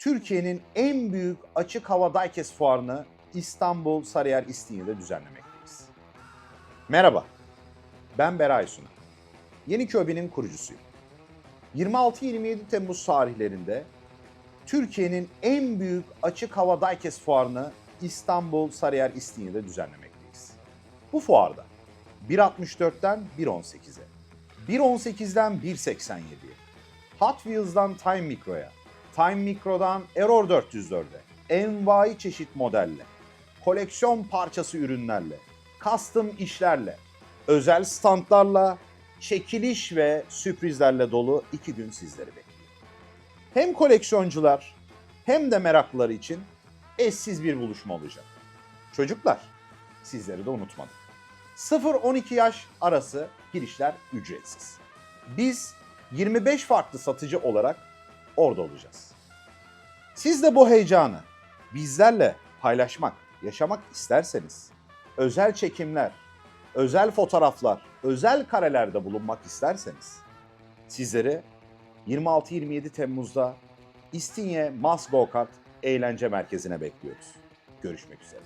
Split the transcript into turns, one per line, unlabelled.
Türkiye'nin en büyük açık hava diecast fuarını İstanbul Sarıyer İstinye'de düzenlemekteyiz. Merhaba, ben Beray Suna. Yeniköbi'nin kurucusuyum. 26-27 Temmuz tarihlerinde Türkiye'nin en büyük açık hava diecast fuarını İstanbul Sarıyer İstinye'de düzenlemekteyiz. Bu fuarda 1.64'ten 1.18'e, 1.18'den 1.87'ye, Hot Wheels'dan Time Micro'ya, Time Micro'dan Error 404'e, envai çeşit modelle, koleksiyon parçası ürünlerle, custom işlerle, özel standlarla, çekiliş ve sürprizlerle dolu iki gün sizleri bekliyor. Hem koleksiyoncular hem de meraklıları için eşsiz bir buluşma olacak. Çocuklar, sizleri de unutmadık. 0-12 yaş arası girişler ücretsiz. Biz 25 farklı satıcı olarak orada olacağız. Siz de bu heyecanı bizlerle paylaşmak, yaşamak isterseniz, özel çekimler, özel fotoğraflar, özel karelerde bulunmak isterseniz, sizleri 26-27 Temmuz'da İstinye Mas Go Kart Eğlence Merkezi'ne bekliyoruz. Görüşmek üzere.